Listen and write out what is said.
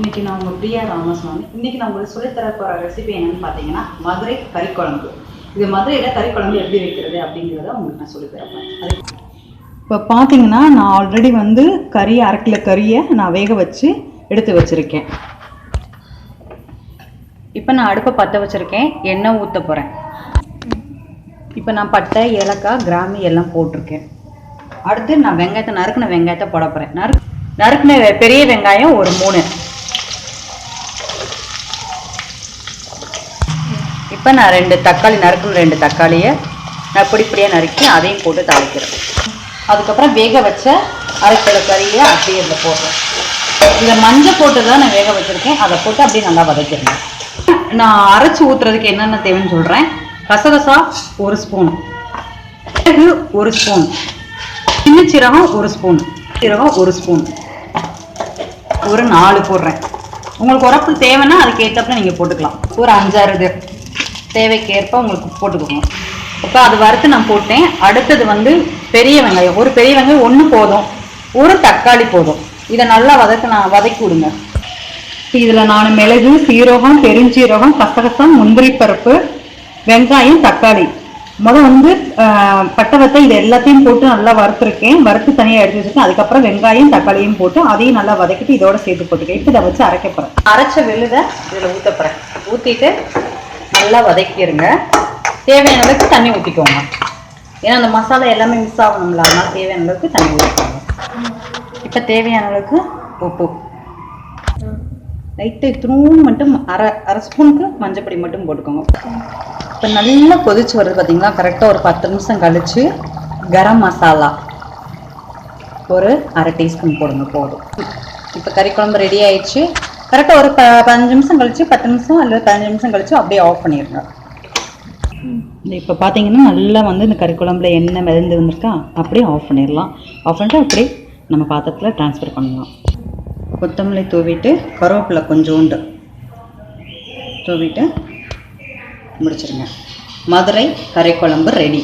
இன்னைக்கு நான் உங்க பிரியா ராமசாமி. இன்னைக்கு நான் உங்களுக்கு சொல்லித் தர போற ரெசிபி என்னன்னு பார்த்தீங்கன்னா மதுரை கறிக்குழம்பு. இது மதுரையில கறிக்குழம்பு எப்படி வைக்கிறது அப்படிங்கிறத உங்களுக்கு நான் சொல்லித் தரேன் அது இப்போ பார்த்தீங்கன்னா நான் ஆல்ரெடி வந்து கறி அரை கிலோ கறியை நான் வேக வச்சு எடுத்து வச்சிருக்கேன். இப்போ நான் அடுப்பை பற்ற வச்சுருக்கேன். எண்ணெய் ஊற்ற போகிறேன் இப்போ நான் பட்டை ஏலக்காய் கிராமி எல்லாம் போட்டிருக்கேன். அடுத்து நான் வெங்காயத்தை நறுக்குன வெங்காயத்தை போட போகிறேன் நறு நறுக்குன பெரிய வெங்காயம் ஒரு மூணு. இப்போ நான் ரெண்டு தக்காளி நறுக்கணும் ரெண்டு தக்காளியை நான் பொடி பொடியாக நறுக்கி அதையும் போட்டு தாளிக்கிறேன். அதுக்கப்புறம் வேக வச்ச அரை கறியை அப்படியே இதில் போடுறேன். இதை மஞ்சள் போட்டு தான் நான் வேக வச்சுருக்கேன். அதை போட்டு அப்படியே நல்லா வதக்கிடுறேன் நான் அரைச்சி ஊற்றுறதுக்கு என்னென்ன தேவைன்னு சொல்கிறேன் கசகசா ஒரு ஸ்பூன் மிளகு ஒரு ஸ்பூன் சின்ன சீரகம் ஒரு ஸ்பூன் சீரகம் ஒரு ஸ்பூன் ஒரு நாலு போடுறேன். உங்களுக்கு உரப்பு தேவைன்னா அதுக்கேற்றப்ப நீங்கள் போட்டுக்கலாம். ஒரு அஞ்சாறு இது. தேவைக்கேற்ப உங்களுக்கு போட்டுக்கோங்க. இப்போ அது வறுத்து நான் போட்டேன். அடுத்தது வந்து பெரிய வெங்காயம். ஒரு பெரிய வெங்காயம் ஒன்று போதும். ஒரு தக்காளி போதும். இதை நல்லா வதக்க நான் வதக்கி விடுங்க. இதில் நான் மிளகு சீரகம் பெருஞ்சீரகம் கசகசம் முந்திரி பருப்பு வெங்காயம் தக்காளி. முதல் வந்து பட்டவத்தை பட்டை இது எல்லாத்தையும் போட்டு நல்லா வறுத்துருக்கேன். வறுத்து தனியாக எடுத்து வச்சுருக்கேன். அதுக்கப்புறம் வெங்காயம் தக்காளியும் போட்டு அதையும் நல்லா வதக்கிட்டு இதோட சேர்த்து போட்டுக்கேன் இப்போ இதை வச்சு அரைக்க போகிறேன் அரைச்ச விழுதை இதில் ஊற்றப்படுறேன் ஊற்றிட்டு நல்லா வதக்கிடுங்க தேவையான அளவுக்கு தண்ணி ஊற்றிக்கோங்க ஏன்னா அந்த மசாலா எல்லாமே மிஸ் ஆகணும்ல அதனால் தேவையான அளவுக்கு தண்ணி ஊற்றிக்கோங்க இப்போ தேவையான அளவுக்கு உப்பு. லைட்டு இத்தினூன்னு மட்டும் அரை அரை ஸ்பூனுக்கு மஞ்சப்பொடி மட்டும் போட்டுக்கோங்க. இப்போ நல்லா கொதிச்சு வருது பார்த்தீங்களா கரெக்டாக ஒரு பத்து நிமிஷம் கழித்து கரம் மசாலா. ஒரு அரை டீஸ்பூன் போடுங்க போதும். இப்போ கறி குழம்பு ரெடி ஆயிடுச்சு. கரெக்டாக ஒரு ப பதினஞ்சு நிமிஷம் கழிச்சு பத்து நிமிஷம் அல்லது பதினஞ்சு நிமிஷம் கழிச்சு அப்படியே ஆஃப் பண்ணிடுங்க இப்போ பார்த்தீங்கன்னா நல்லா வந்து இந்த கறி குழம்புல எண்ணெய் மிதந்து வந்திருக்கா அப்படியே ஆஃப் பண்ணிடலாம். ஆஃப் பண்ணிட்டு அப்படியே நம்ம பாத்திரத்தில் ட்ரான்ஸ்ஃபர் பண்ணலாம். கொத்தமல்லி தூவிட்டு கருவேப்பிலை கொஞ்சோண்டு தூவிட்டு முடிச்சிருங்க. மதுரை கறி குழம்பு ரெடி